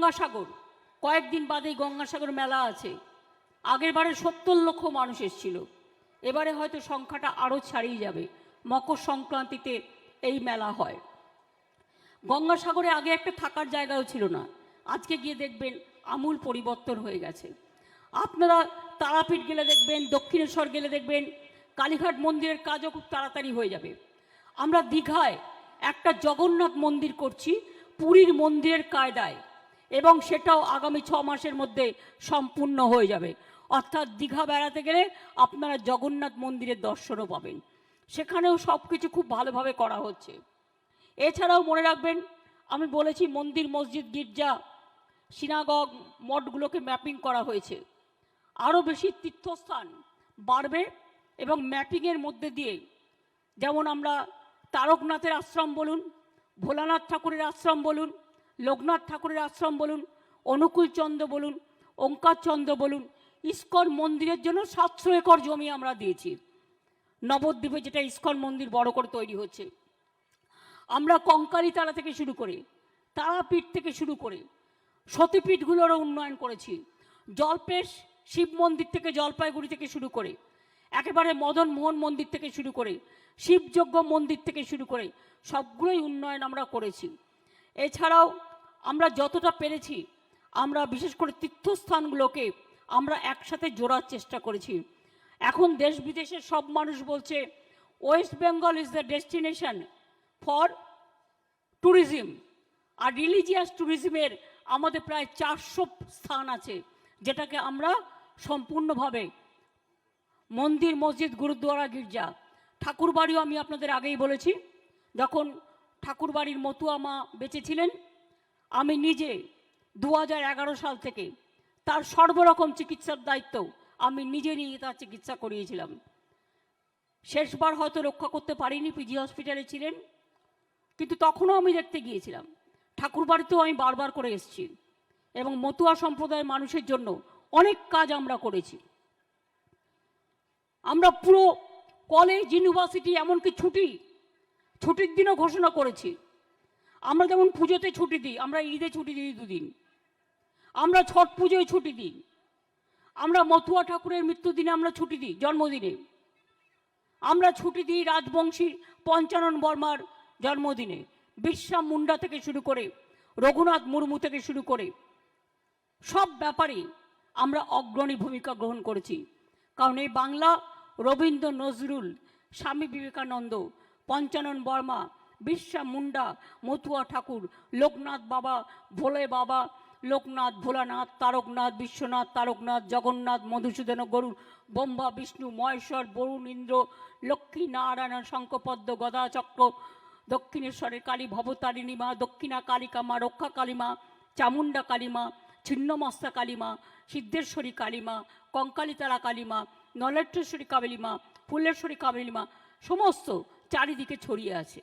গঙ্গাসাগর। কয়েকদিন বাদেই গঙ্গাসাগর মেলা আছে। আগের বারে সত্তর লক্ষ মানুষ এসেছিল। এবারে হয়তো সংখ্যাটা আরও ছাড়িয়ে যাবে। মকর সংক্রান্তিতে এই মেলা হয়। গঙ্গাসাগরে আগে একটা থাকার জায়গাও ছিল না। আজকে গিয়ে দেখবেন আমূল পরিবর্তন হয়ে গেছে। আপনারা তারাপীঠ গেলে দেখবেন, দক্ষিণেশ্বর গেলে দেখবেন, কালীঘাট মন্দিরের কাজও খুব তাড়াতাড়ি হয়ে যাবে। আমরা দীঘায় একটা জগন্নাথ মন্দির করছি, পুরীর মন্দিরের কায়দায়। এবং সেটাও আগামী ছ মাসের মধ্যে সম্পূর্ণ হয়ে যাবে। অর্থাৎ দীঘা বেড়াতে গেলে আপনারা জগন্নাথ মন্দিরের দর্শনও পাবেন। সেখানেও সব কিছু খুব ভালোভাবে করা হচ্ছে। এছাড়াও মনে রাখবেন, আমি বলেছি মন্দির, মসজিদ, গির্জা, সিনাগগ, মঠগুলোকে ম্যাপিং করা হয়েছে। আরও বেশি তীর্থস্থান বাড়বে এবং ম্যাপিংয়ের মধ্যে দিয়ে, যেমন আমরা তারকনাথের আশ্রম বলুন, ভোলানাথ ঠাকুরের আশ্রম বলুন লোকনাথ ঠাকুরের আশ্রম বলুন, অনুকূল চন্দ্র বলুন, ওঙ্কার চন্দ্র বলুন, ইস্কন মন্দিরের জন্য সাতশো একর জমি আমরা দিয়েছি। নবদ্বীপে যেটা ইস্কন মন্দির বড় করে তৈরি হচ্ছে। আমরা কঙ্কালী তারা থেকে শুরু করে, তারাপীঠ থেকে শুরু করে সতীপীঠগুলোরও উন্নয়ন করেছি। জলপেশ শিব মন্দির থেকে জলপাইগুড়ি থেকে শুরু করে, একেবারে মদন মোহন মন্দির থেকে শুরু করে, শিবযজ্ঞ মন্দির থেকে শুরু করে সবগুলোই উন্নয়ন আমরা করেছি। এছাড়াও আমরা যতটা পেরেছি, আমরা বিশেষ করে তীর্থস্থানগুলোকে আমরা একসাথে জোড়ার চেষ্টা করেছি। এখন দেশ বিদেশের সব মানুষ বলছে West Bengal is the destination for tourism R religious ট্যুরিজমের আমাদের প্রায় চারশো স্থান আছে, যেটাকে আমরা সম্পূর্ণভাবে মন্দির, মসজিদ গুরুদ্বারা গির্জা। ঠাকুরবাড়িও আমি আপনাদের আগেই বলেছি। যখন ঠাকুরবাড়ির মতুয়া মা বেঁচে ছিলেন আমি নিজে দু হাজার এগারো সাল থেকে তার সর্বরকম চিকিৎসার দায়িত্ব আমি নিজে নিয়ে তার চিকিৎসা করিয়েছিলাম। শেষবার হয়তো রক্ষা করতে পারিনি, পিজি হসপিটালে ছিলেন, কিন্তু তখনও আমি দেখতে গিয়েছিলাম। ঠাকুরবাড়িতেও আমি বারবার করে এসেছি এবং মতুয়া সম্প্রদায়ের মানুষের জন্য অনেক কাজ আমরা করেছি। আমরা পুরো কলেজ, ইউনিভার্সিটি, এমনকি ছুটি, ছুটির দিনও ঘোষণা করেছি। আমরা যেমন পুজোতে ছুটি দিই, আমরা ঈদে ছুটি দিই দুদিন। আমরা ছট পুজোয় ছুটি দিই। আমরা মতুয়া ঠাকুরের মৃত্যুদিনে আমরা ছুটি দিই, জন্মদিনে। আমরা ছুটি দিই রাজবংশী পঞ্চানন বর্মার জন্মদিনে। বিশ্রাম মুন্ডা থেকে শুরু করে, রঘুনাথ মুর্মু থেকে শুরু করে, সব ব্যাপারে আমরা অগ্রণী ভূমিকা গ্রহণ করেছি। কারণ এই বাংলা রবীন্দ্র নজরুল, স্বামী বিবেকানন্দ, পঞ্চানন বর্মা বিশ্বা মুন্ডা মথুয়া ঠাকুর, লোকনাথ বাবা, ভোলে বাবা, লোকনাথ, ভোলানাথ, তারকনাথ, বিশ্বনাথ, তারকনাথ, জগন্নাথ, মধুসূদন গরুর ব্রহ্মা, বিষ্ণু, মহেশ্বর বরুণ ইন্দ্র, লক্ষ্মী, নারায়ণ শঙ্কপদ্ম গদা চক্র দক্ষিণেশ্বরের কালী ভবতারিণী মা, দক্ষিণা কালিকা মা, রক্ষা কালীমা চামুণ্ডা কালীমা ছিন্নমস্তা কালীমা সিদ্ধেশ্বরী কালীমা কঙ্কালিতারা কালীমা নলেশ্বরী কাবেলিমা ফুলেশ্বরী কাবেলিমা সমস্ত চারিদিকে ছড়িয়ে আছে।